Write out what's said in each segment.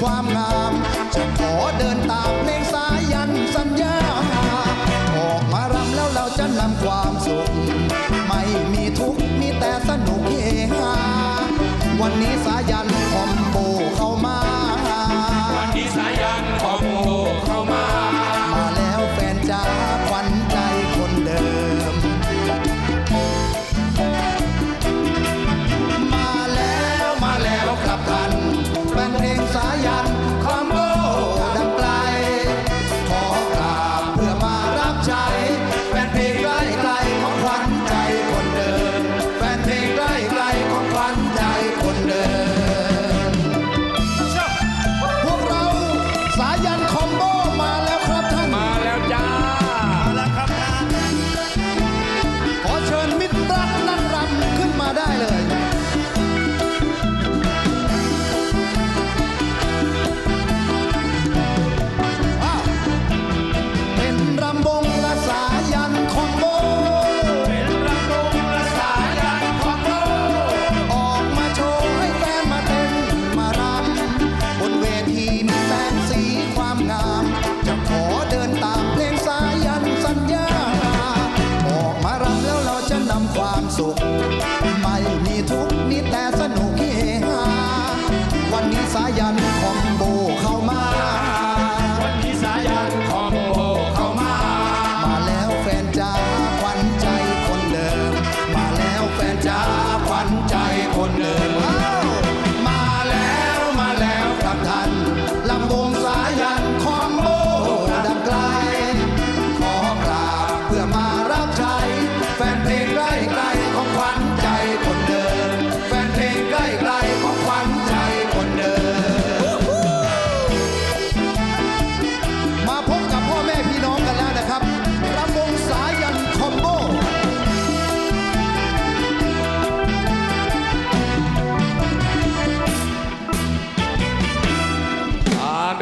ความงาม จะขอเดินตามเพลงสายยันสัญญา ออกมารำแล้วเราจะนำความสุข ไม่มีทุกข์มีแต่สนุกเฮฮาวันนี้สายยัน come.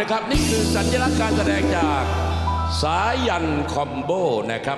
นะครับ นี่คือสัญลักษณ์การแสดงจากสายันคอมโบนะครับ